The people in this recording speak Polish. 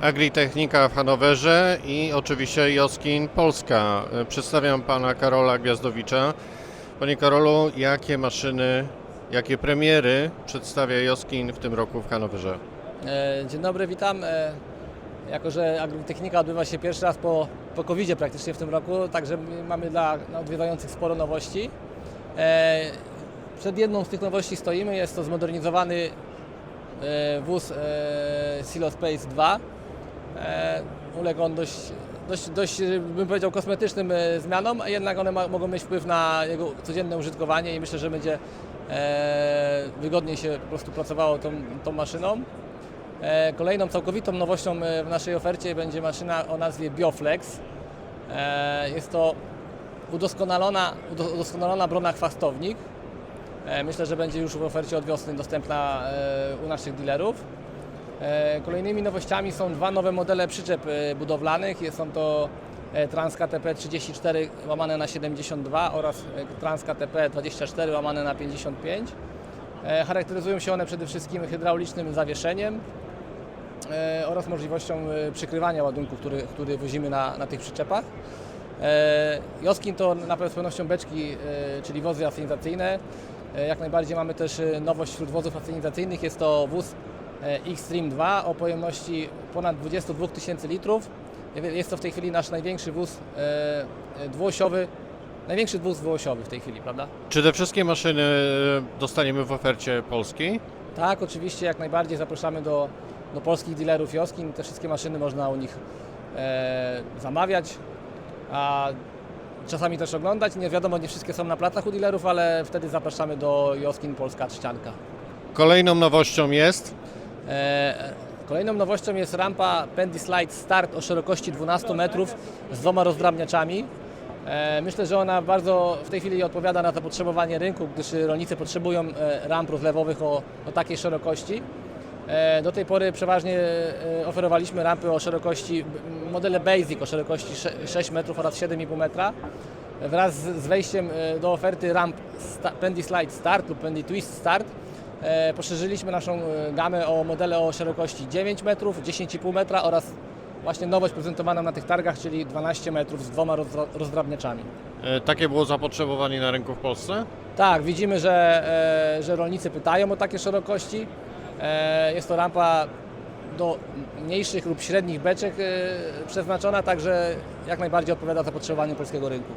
Agritechnika w Hanowerze i oczywiście Joskin Polska. E, Przedstawiam pana Karola Gwiazdowicza. Panie Karolu, jakie maszyny, jakie premiery przedstawia Joskin w tym roku w Hanowerze? E, Dzień dobry, witam. E, Jako, że agritechnika odbywa się pierwszy raz po, po covid praktycznie w tym roku, także mamy dla odwiedzających sporo nowości. Przed jedną z tych nowości stoimy, jest to zmodernizowany wóz Silo Space 2. E, Uległ on dość, dość, dość, bym powiedział, kosmetycznym e, zmianom, a jednak one ma, mogą mieć wpływ na jego codzienne użytkowanie i myślę, że będzie e, wygodniej się po prostu pracowało tą, tą maszyną. Kolejną całkowitą nowością w naszej ofercie będzie maszyna o nazwie Bioflex. Jest to udoskonalona, udo- udoskonalona brona chwastownik. Myślę, że będzie już w ofercie od wiosny dostępna u naszych dealerów. E, Kolejnymi nowościami są dwa nowe modele przyczep e, budowlanych. Są to e, Trans KTP 34 łamane na 72 oraz Trans KTP 24 łamane na 55. E, Charakteryzują się one przede wszystkim hydraulicznym zawieszeniem oraz możliwością przykrywania ładunku, który, który wozimy na, na tych przyczepach. Joskin to na pewnością beczki, czyli wozy asynizacyjne. E, Jak najbardziej mamy też nowość wśród wozów asynizacyjnych. Jest to wóz Xtreme 2 o pojemności ponad 22 tysięcy litrów. Jest to w tej chwili nasz największy wóz e, e, dwuosiowy, największy wóz dwuosiowy w tej chwili, prawda? Czy te wszystkie maszyny e, dostaniemy w ofercie polskiej? Tak, oczywiście jak najbardziej zapraszamy do, do polskich dealerów Joskin. Te wszystkie maszyny można u nich e, zamawiać, a czasami też oglądać. Nie wiadomo, nie wszystkie są na placach u dealerów, ale wtedy zapraszamy do Joskin Polska Trzcianka. Kolejną nowością jest E, Kolejną nowością jest rampa Pendy Slide Start o szerokości 12 metrów z dwoma rozdrabniaczami. E, Myślę, że ona bardzo w tej chwili odpowiada na zapotrzebowanie rynku, gdyż rolnicy potrzebują e, ramp rozlewowych o, o takiej szerokości. E, Do tej pory przeważnie e, oferowaliśmy rampy o szerokości, modele Basic o szerokości sze- 6 metrów oraz 7,5 metra. Wraz z wejściem e, do oferty ramp Pendy Slide Start lub Pendy Twist Start e, poszerzyliśmy naszą e, gamę o modele o szerokości 9 metrów, 10,5 metra oraz właśnie nowość prezentowaną na tych targach, czyli 12 metrów z dwoma rozdra- rozdrabniaczami. E, Takie było zapotrzebowanie na rynku w Polsce? Tak, widzimy, że, e, że rolnicy pytają o takie szerokości. E, Jest to rampa do mniejszych lub średnich beczek e, przeznaczona, także jak najbardziej odpowiada zapotrzebowaniu polskiego rynku.